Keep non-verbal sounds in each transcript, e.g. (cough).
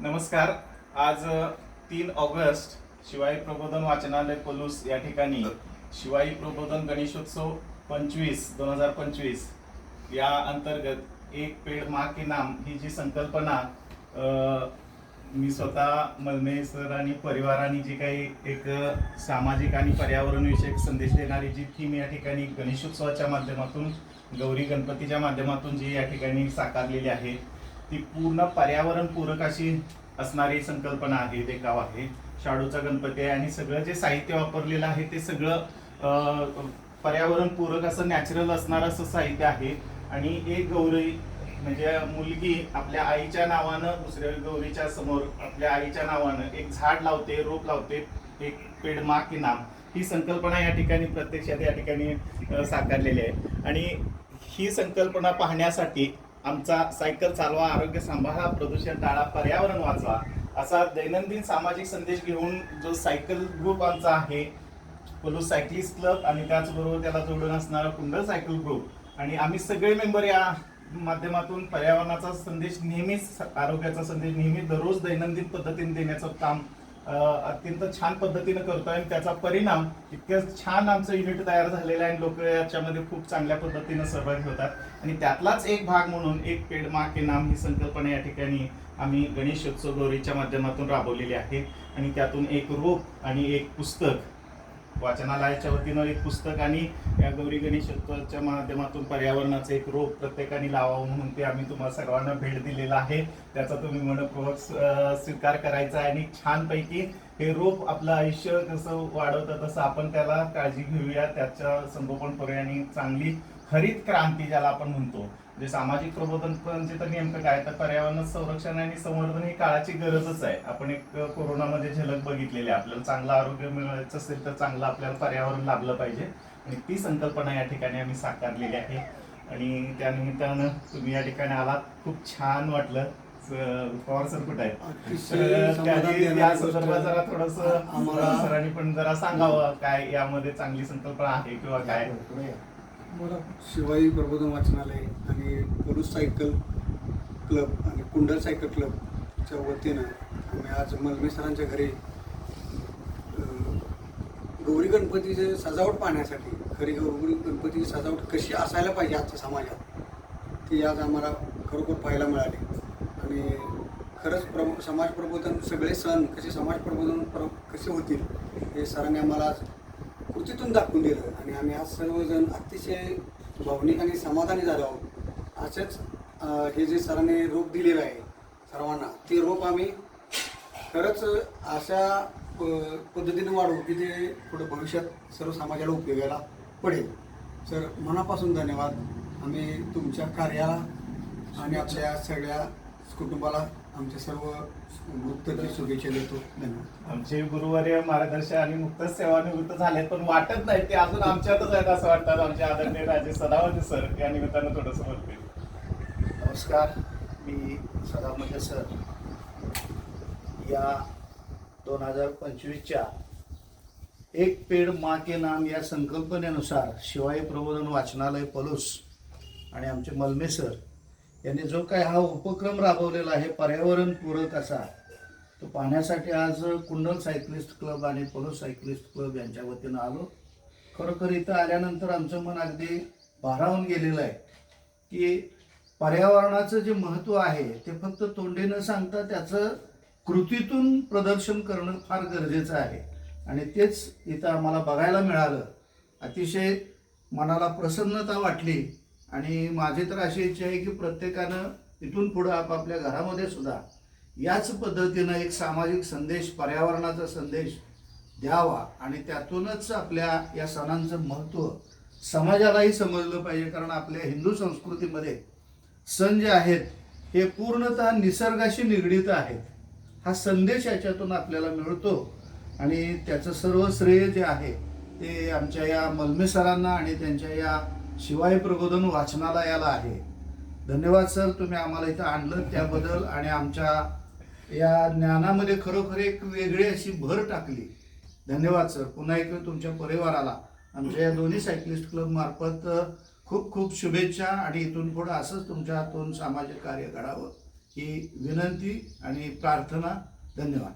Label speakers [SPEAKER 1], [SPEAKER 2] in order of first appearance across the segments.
[SPEAKER 1] नमस्कार. आज तीन ऑगस्ट शिवाई प्रबोधन वाचनालय कोलूस या ठिकाणी शिवाई प्रबोधन गणेशोत्सव पंचवीस दोन हजार पंचवीस या अंतर्गत एक पेड मा के नाम ही जी संकल्पना मी स्वतः मलमे सर आणि परिवाराने जी काही एक सामाजिक आणि पर्यावरणविषयक संदेश देणारी जी थीम या ठिकाणी गणेशोत्सवाच्या माध्यमातून गौरी गणपतीच्या माध्यमातून जी या ठिकाणी साकारलेली आहे ती पूर्ण पर्यावरण पूरक अशी असणारी संकल्पना आहे ते गाव आहे. शाडूचा गणपती आहे आणि सगळं जे साहित्य वापरलेलं आहे ते सगळं पर्यावरणपूरक पर्यावरण पूरक असं नॅचरल असणारं असं साहित्य आहे. आणि एक गौरी म्हणजे मुलगी आपल्या आईच्या नावानं दुसऱ्या गौरीच्या समोर आपल्या आईच्या नावानं एक झाड लावते रोप लावते एक पेड मा की नाम. ही संकल्पना या ठिकाणी प्रत्यक्षात या ठिकाणी साकारलेली आहे. आणि ही संकल्पना पाहण्यासाठी आमचा सायकल चालवा आरोग्य सांभाळा प्रदूषण टाळा पर्यावरण वाचवा असा दैनंदिन सामाजिक संदेश घेऊन जो सायकल ग्रुप आमचा आहे पोलूस सायकलिस्ट क्लब आणि त्याचबरोबर त्याला जोडून असणारा कुंडल सायकल ग्रुप. आणि आम्ही सगळे मेंबर या माध्यमातून पर्यावरणाचा संदेश नेहमीच आरोग्याचा संदेश नेहमी दररोज दैनंदिन पद्धतीने देण्याचं काम अत्यंत छान पद्धतीनं करतोय आणि त्याचा परिणाम इतकं छान आमचं युनिट तयार झालेलं आहे आणि लोक याच्यामध्ये खूप चांगल्या पद्धतीनं सहभागी होतात. आणि त्यातलाच एक भाग म्हणून एक पेड मा के नाम ही संकल्पना या ठिकाणी आम्ही गणेशोत्सव गौरीच्या माध्यमातून राबवलेली आहे. आणि त्यातून एक रोप आणि एक पुस्तक वाचनालयाच्या वतीनं एक पुस्तक आणि या गौरी गणेशोत्सवाच्या माध्यमातून पर्यावरणाचं एक रोप प्रत्येकाने लावावं म्हणून ते आम्ही तुम्हाला सर्वांना भेट दिलेला आहे. त्याचा तुम्ही मनपूर्वक स्वीकार करायचा आहे आणि छानपैकी हे रोप आपलं आयुष्य कसं वाढवतं तसं आपण त्याला काळजी घेऊया. त्याच्या संगोपन करूया आणि चांगली हरित क्रांती ज्याला आपण म्हणतो. म्हणजे सामाजिक प्रबोधन म्हणजे तर नेमकं काय? तर पर्यावरण संरक्षण आणि संवर्धन ही काळाची गरजच आहे. आपण एक कोरोनामध्ये झलक बघितलेली आहे. आपल्याला चांगलं आरोग्य मिळवायचं असेल तर चांगलं आपल्याला पर्यावरण लाभलं पाहिजे. आणि ती संकल्पना या ठिकाणी आम्ही साकारलेली आहे. आणि त्यानिमित्तानं तुम्ही या ठिकाणी आलात. खूप छान वाटलं. पवार सर कुठे आहेत? या संदर्भात जरा थोडस
[SPEAKER 2] आम्हाला-
[SPEAKER 1] सरांनी पण जरा सांगावं. काय यामध्ये चांगली संकल्पना आहे किंवा काय?
[SPEAKER 2] मला शिवाई प्रबोधन वाचनालय आणि पोलूस सायकल क्लब आणि कुंडल सायकल क्लबच्या वतीनं आम्ही आज मलमी सरांच्या घरी गौरी गणपतीचे सजावट पाहण्यासाठी खरी गौरी गणपतीची सजावट कशी असायला पाहिजे आजच्या समाजात ती आज आम्हाला खरोखर पाहायला मिळाली. आणि खरंच प्रबो समाज प्रबोधन सगळे सण कसे समाज प्रबोधन प्र कसे होतील हे सरांनी आम्हाला आज कृतीतून दाखवून दिलं. आणि आम्ही आज सर्वजण अतिशय भावनिक आणि समाधानी झालो आहोत. असेच हे जे सरांनी रोप दिलेलं आहे सर्वांना ते रोप आम्ही खरंच अशा पद्धतीने वाढवू की ते पुढे भविष्यात सर्व समाजाला उपयोगाला पडेल. सर मनापासून धन्यवाद. आम्ही तुमच्या कार्याला आणि आपल्या सगळ्या कुटुंबाला आमच्या सर्व ग्रुपतर्फे शुभेच्छा देतो. धन्यवाद.
[SPEAKER 1] आमचे गुरुवर्य मार्गदर्शक आणि मुक्त सेवानिवृत्त झालेत पण वाटत नाही ते अजून आमच्यातच आहेत असं वाटतात. आमचे आदरणीय राजे सदावते सर या निमित्तानं थोडंसं बोलतील
[SPEAKER 3] नमस्कार. मी सदामंद सर. या दोन हजार पंचवीसच्या एक पेड मा के नाम या संकल्पनेनुसार शिवाई प्रबोधन वाचनालय पलूस आणि आमचे मलमे सर यांनी जो काय हा उपक्रम राबवलेला आहे पर्यावरण पूरक असा तो पाहण्यासाठी आज कुंडल सायकलिस्ट क्लब आणि पलूस सायकलिस्ट क्लब यांच्या वतीनं आलो. खरोखर इथं आल्यानंतर आमचं मन अगदी भारावून गेलेलं आहे की पर्यावरणाचं जे महत्त्व आहे ते फक्त तोंडी न सांगता त्याचं कृतीतून प्रदर्शन करणं फार गरजेचं आहे. आणि तेच इथं आम्हाला बघायला मिळालं. अतिशय मनाला प्रसन्नता वाटली आणि माझी तर अशी इच्छा आहे की प्रत्येकानं इथून पुढं आपापल्या घरामध्ये सुद्धा याच पद्धतीनं एक सामाजिक संदेश पर्यावरणाचा संदेश द्यावा आणि त्यातूनच आपल्या या सणांचं महत्त्व समाजालाही समजलं पाहिजे. कारण आपल्या हिंदू संस्कृतीमध्ये सण जे आहेत हे पूर्णतः निसर्गाशी निगडीत आहेत. हा संदेश याच्यातून आपल्याला मिळतो आणि त्याचं सर्व श्रेय जे आहे ते आमच्या या मलमे सरांना आणि त्यांच्या या शिवाय प्रबोधन वाचनालयाला आहे. धन्यवाद सर तुम्ही आम्हाला इथं आणलं त्याबद्दल आणि आमच्या या ज्ञानामध्ये खरोखर एक वेगळी अशी भर टाकली. धन्यवाद सर. पुन्हा एकदा तुमच्या परिवाराला आमच्या या दोन्ही सायकलिस्ट क्लब मार्फत खूप खूप शुभेच्छा आणि इथून पुढं असंच तुमच्या हातून सामाजिक कार्य घडावं ही विनंती आणि प्रार्थना. धन्यवाद.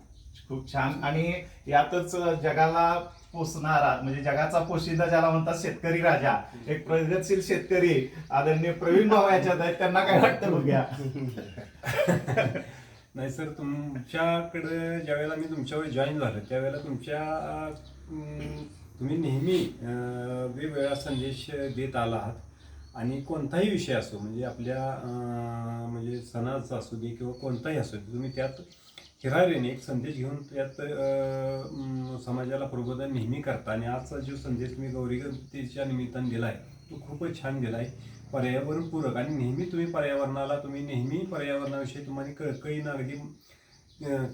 [SPEAKER 1] खूप छान. आणि यातच जगाला पोसणारा म्हणजे जगाचा पोशिंदा ज्याला म्हणतात शेतकरी राजा एक प्रगतशील शेतकरी आदरणीय प्रवीण भाऊ याच्यात आहेत त्यांना काय वाटतं बघ्या? (laughs)
[SPEAKER 4] नाही सर तुमच्याकडे ज्यावेळेला मी तुमच्यावर जॉईन झालं त्यावेळेला तुमच्या अं, तुम्ही नेहमी अं, वेगवेगळा संदेश देत आला आहात आणि कोणताही विषय असो म्हणजे आपल्या अं, म्हणजे सणाचा असू दे किंवा कोणताही असू दे तुम्ही त्यात हिरारीने एक संदेश घेऊन त्यात समाजाला प्रबोधन नेहमी करता आणि आजचा जो संदेश तुम्ही गौरी गणपतीच्या दिला आहे तो खूपच छान दिलाय. पर्यावरणपूरक आणि नेहमी तुम्ही पर्यावरणाला तुम्ही नेहमी पर्यावरणाविषयी तुम्हाला कळकळीनं अगदी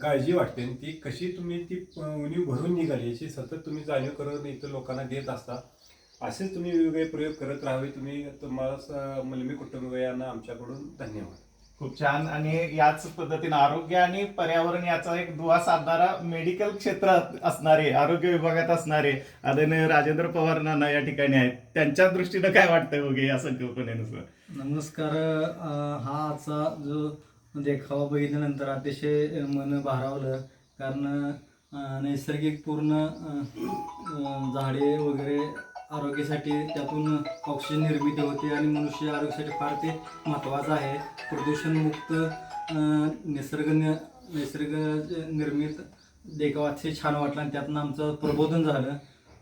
[SPEAKER 4] काळजी वाटते आणि ती कशी तुम्ही ती उणीव भरून निघाली याची सतत तुम्ही जाणीव करत इतर लोकांना देत असता असेच तुम्ही वेगवेगळे प्रयोग करत राहावे. तुम्ही तुम्हाला स- मलमी कुटुंबियांना आमच्याकडून धन्यवाद.
[SPEAKER 1] खूप छान. आणि याच पद्धतीनं आरोग्य आणि पर्यावरण याचा एक दुवा साधणारा मेडिकल क्षेत्रात असणारे आरोग्य विभागात असणारे आदरणीय राजेंद्र पवार नाना या ठिकाणी आहेत. त्यांच्या दृष्टीनं काय वाटतंय बघे या संकल्पनेनुसार?
[SPEAKER 5] नमस्कार. हा आजचा जो म्हणजे देखावा बघितल्यानंतर अतिशय मन भारावलं. कारण नैसर्गिक पूर्ण झाडे वगैरे आरोग्यासाठी त्यातून ऑक्सिजन निर्मिती होते आणि मनुष्य आरोग्यासाठी फार ते महत्त्वाचं आहे. प्रदूषणमुक्त निसर्ग निसर्ग निर्मित देखावा अतिशय छान वाटला आणि त्यातनं आमचं प्रबोधन झालं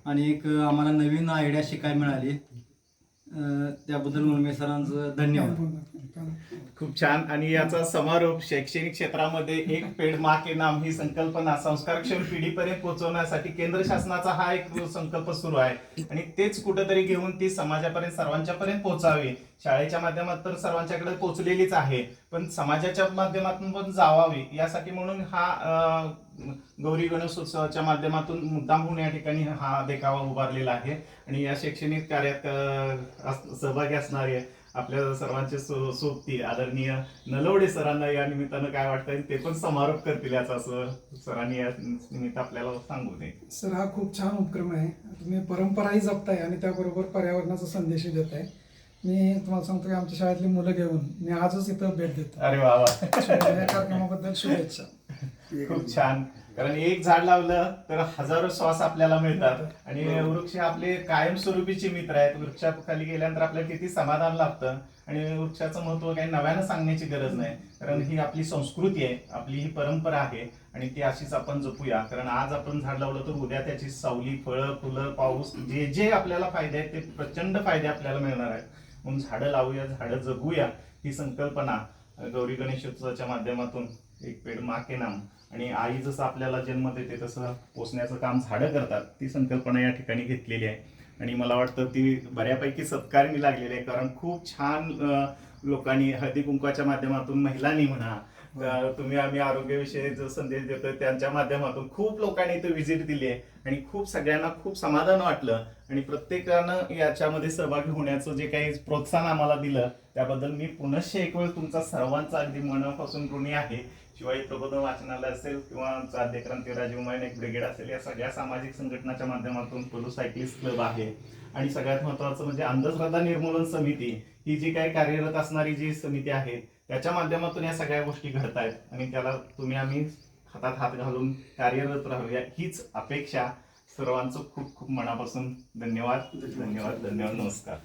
[SPEAKER 5] आणि एक आम्हाला नवीन आयडिया शिकायला मिळाली. त्याबद्दल मुलमे सरांचं धन्यवाद.
[SPEAKER 1] खूप छान. आणि याचा समारोप शैक्षणिक क्षेत्रामध्ये एक पेड मा के नाम ही संकल्पना संस्कारक्षम पिढीपर्यंत पोहोचवण्यासाठी केंद्र शासनाचा हा एक संकल्प सुरू आहे. आणि तेच कुठेतरी घेऊन ती समाजापर्यंत सर्वांच्या पर्यंत पोहोचावी. शाळेच्या माध्यमात तर सर्वांच्याकडे पोहोचलेलीच आहे. पण समाजाच्या माध्यमातून पण जावावी यासाठी म्हणून हा गौरी गौरी गणेशोत्सवाच्या माध्यमातून मुद्दामहून या ठिकाणी हा देखावा उभारलेला आहे. आणि या शैक्षणिक कार्यात सहभागी असणारे आपल्या सर्वांचे सो- सोबती आदरणीय नलवडे सरांना या निमित्तानं काय वाटतंय ते पण समारोप करतील याचा असं सरांनी या निमित्त आपल्याला सांगू नये.
[SPEAKER 6] सर हा खूप छान उपक्रम आहे. तुम्ही परंपराही जपताय आणि त्याबरोबर पर्यावरणाचा संदेशही देताय. मी तुम्हाला सांगतो की आमच्या शाळेतली मुलं घेऊन मी आजच इथं भेट देतो.
[SPEAKER 1] अरे वा
[SPEAKER 6] कार्यक्रमाबद्दल शुभेच्छा.
[SPEAKER 1] खूप छान. कारण एक झाड लावलं तर हजारो श्वास आपल्याला मिळतात. आणि वृक्ष आपले कायमस्वरूपीचे मित्र आहेत. वृक्षाखाली गेल्यानंतर आपल्याला किती समाधान लाभतं? आणि वृक्षाचं महत्त्व काही नव्यानं सांगण्याची गरज नाही. कारण ही आपली संस्कृती आहे. आपली ही परंपरा आहे. आणि ती अशीच आपण जपूया. कारण आज आपण झाड लावलं तर उद्या त्याची सावली फळं फुलं पाऊस जे जे आपल्याला फायदे आहेत ते प्रचंड फायदे आपल्याला मिळणार आहेत. म्हणून झाडं लावूया झाडं जगूया ही संकल्पना गौरी गणेशोत्सवाच्या माध्यमातून एक पेड माके नाम. आणि आई जसं आपल्याला जन्म देते तसं पोचण्याचं काम झाडं करतात ती संकल्पना या ठिकाणी घेतलेली आहे. आणि मला वाटतं ती बऱ्यापैकी सत्कारणी लागलेली आहे कारण खूप छान लोकांनी हळदी कुंकवाच्या माध्यमातून महिलांनी म्हणा तुम्ही आम्ही आरोग्याविषयी जो संदेश देतोय त्यांच्या माध्यमातून खूप लोकांनी तो व्हिजिट दिली आहे. आणि खूप सगळ्यांना खूप समाधान वाटलं. आणि प्रत्येकानं याच्यामध्ये सहभागी होण्याचं जे काही प्रोत्साहन आम्हाला दिलं त्याबद्दल मी पुनश्च एक वेळ तुमचा सर्वांचा अगदी मनापासून ऋणी आहे. शिवाय प्रबोधन वाचनालय असेल किंवा आद्य क्रांती राजीव ब्रिगेड असेल या सगळ्या सामाजिक संघटनाच्या माध्यमातून पोलो सायकलिस्ट क्लब आहे. आणि सगळ्यात महत्वाचं म्हणजे अंधश्रद्धा निर्मूलन समिती ही जी काही कार्यरत असणारी जी समिती आहे त्याच्या माध्यमातून या सगळ्या गोष्टी घडत आहेत आणि त्याला तुम्ही आम्ही हातात हात घालून कार्यरत राहूया हीच अपेक्षा सर्वांचं खूप खूप मनापासून धन्यवाद धन्यवाद धन्यवाद नमस्कार.